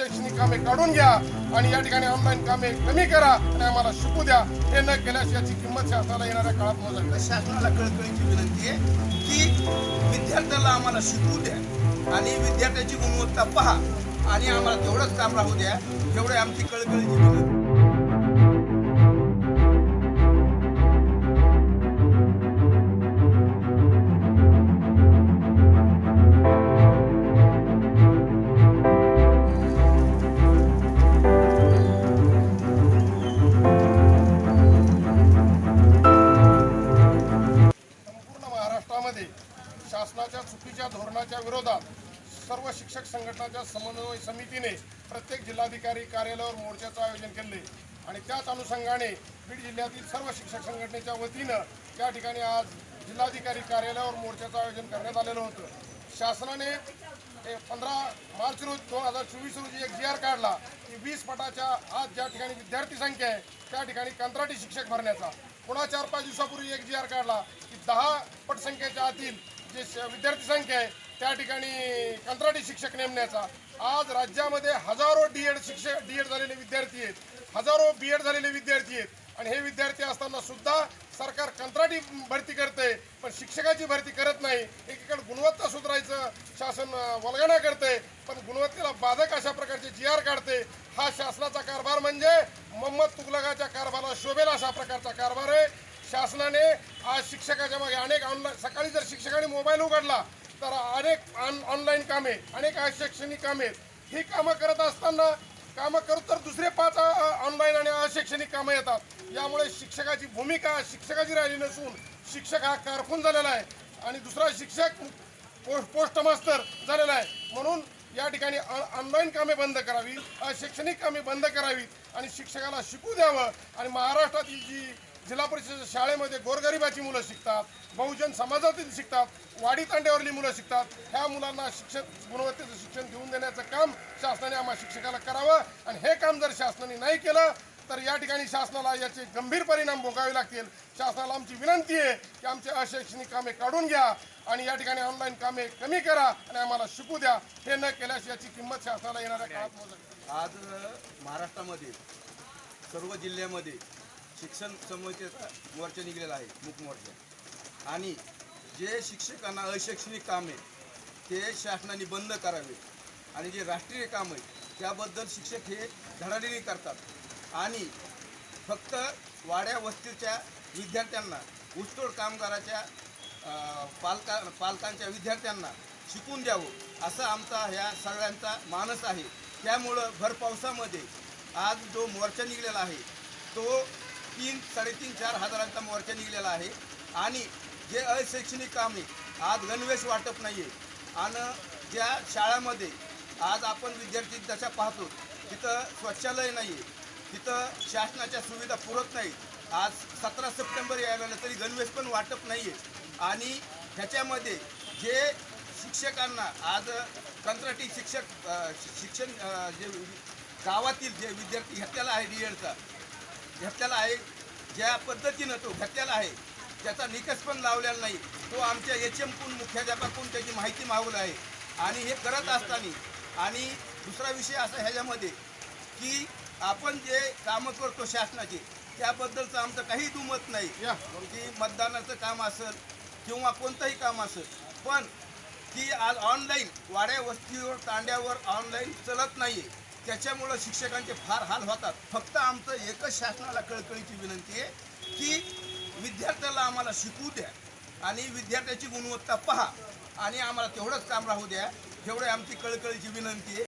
शैक्षणिक कामे काढून घ्या आणि या ठिकाणी ऑनलाईन कामे कमी करा आणि आम्हाला शिकू द्या. हे न केल्यास याची किंमत शासनाला येणाऱ्या काळात मोजावी शासनाला कळकळीची विनंती आहे की विद्यार्थ्याला आम्हाला शिकवू द्या आणि विद्यार्थ्याची गुणवत्ता पहा आणि आम्हाला तेवढंच काम राहू द्या तेवढे आमची कळकळीची विनंती शासनाच्या चुकीच्या धोरणाच्या विरोधात सर्व शिक्षक संघटनाच्या समन्वय समितीने प्रत्येक जिल्हाधिकारी कार्यालयावर मोर्चाचं आयोजन केले. आणि त्याच अनुषंगाने बीड जिल्ह्यातील सर्व शिक्षक संघटनेच्या वतीनं त्या ठिकाणी आज जिल्हाधिकारी कार्यालयावर मोर्चाचं आयोजन करण्यात आलेलं होतं. शासनाने पंधरा मार्च रोज दोन हजार चोवीस रोजी एक जी आर काढला की वीस पटाच्या आज ज्या ठिकाणी विद्यार्थी संख्या आहे त्या ठिकाणी कंत्राटी शिक्षक भरण्याचा. पुन्हा चार पाच दिवसापूर्वी एक जी आर काढला की दहा पटसंख्येच्या आतील जे श- विद्यार्थी संख्या आहे त्या ठिकाणी कंत्राटी शिक्षक नेमण्याचा. आज राज्यामध्ये हजारो डी एड शिक्षक डी एड झालेले विद्यार्थी आहेत. हजारो बी एड झालेले विद्यार्थी आहेत. आणि हे विद्यार्थी असताना सुद्धा सरकार कंत्राटी भरती करते पण शिक्षकाची भरती करत नाही. एकीकडे गुणवत्ता सुधारायचं शासन वलगणा वल्गना करते पण गुणवत्तेला बाधक अशा प्रकारचे जी आर काढते हा शासनाचा कारभार म्हणजे मोहम्मद तुगलकाच्या कारभाराला शोभेल अशा प्रकारचा कारभार आहे. शासनाने आज शिक्षकाच्या मागे अनेक ऑनलाईन सकाळी जर शिक्षकाने मोबाईल उघडला तर अनेक ऑन ऑनलाईन कामे अनेक अशैक्षणिक कामे ही कामं करत असताना कामं करू तर दुसरे पाच ऑनलाईन आणि अशैक्षणिक कामं येतात. यामुळे शिक्षकाची भूमिका शिक्षकाची राहिली नसून शिक्षक हा कारकून झालेला आहे आणि दुसरा शिक्षक पोस्ट पोस्ट मास्तर झालेला आहे. म्हणून या ठिकाणी ऑनलाईन कामे बंद करावी अशैक्षणिक कामे बंद करावीत आणि शिक्षकाला शिकू द्यावं आणि महाराष्ट्रातील जी जिल्हा परिषद शाळेमध्ये गोरगरिबाची मुलं शिकतात बहुजन समाजातील शिकतात वाडी तांड्यावरली मुलं शिकतात. ह्या मुलांना शिक्षण गुणवत्तेचं शिक्षण देऊन देण्याचं काम शासनाने आम्हा शिक्षकाला करावं. आणि हे काम जर शासनाने नाही केलं तर या ठिकाणी शासनाला याचे गंभीर परिणाम भोगावे लागतील. शासनाला आमची विनंती आहे की आमचे अशैक्षणिक कामे काढून घ्या आणि या ठिकाणी ऑनलाईन कामे कमी करा आणि आम्हाला शिकू द्या. हे न केल्यास याची किंमत शासनाला येणाऱ्या काळात आज महाराष्ट्रामध्ये सर्व जिल्ह्यामध्ये शिक्षण समितीचा मोर्चा निघलेला आहे मुख मोर्चा. आणि जे शिक्षकांना अशैक्षणिक काम आहे ते शासनाने बंद करावे. आणि जे राष्ट्रीय काम आहे त्याबद्दल शिक्षक हे धडाडीने करतात. आणि फक्त वाड्या वस्तीच्या विद्यार्थ्यांना ऊसतोड कामगाराच्या पालका पालकांच्या विद्यार्थ्यांना शिकून द्यावं असा आमचा ह्या सगळ्यांचा मानस आहे. त्यामुळं भर पावसामध्ये आज जो मोर्चा निघलेला आहे तो तीन साडेतीन चार हजारांचा मोर्चा निघलेला आहे. आणि जे अशैक्षणिक काम आहे आज गणवेश वाटप नाही आहे आणि ज्या शाळामध्ये आज आपण विद्यार्थी जशा पाहतो तिथं शौचालय नाही आहे तिथं शासनाच्या सुविधा पुरत नाही आज सतरा सप्टेंबर यायला तरी गणवेश पण वाटप नाही आहे आणि ह्याच्यामध्ये जे शिक्षकांना आज कंत्राटी शिक्षक शिक्षण जे गावातील जे विद्यार्थी घेतलेला आहे डी एडचा घेतलेला आहे ज्या पद्धतीनं तो घेतलेला आहे त्याचा निकष पण लावलेला नाही. तो आमच्या एच एमकडून मुख्याध्यापकाकडून त्याची माहिती मागवली आहे. आणि हे करत असताना आणि दुसरा विषय असा ह्याच्यामध्ये की आपण जे कामं करतो शासनाचे त्याबद्दलचं आमचं काही दुमत नाही. की मतदानाचं काम असेल किंवा कोणतंही काम असेल पण की आज ऑनलाईन वाड्या वस्तीवर तांड्यावर ऑनलाईन चलत नाही त्याच्यामुळं शिक्षकांचे फार हाल होतात. फक्त आमचं एकच शासनाला कळकळीची विनंती आहे की विद्यार्थ्याला आम्हाला शिकवू द्या आणि विद्यार्थ्याची गुणवत्ता पहा आणि आम्हाला तेवढंच काम राहू द्या तेवढे आमची कळकळीची विनंती आहे.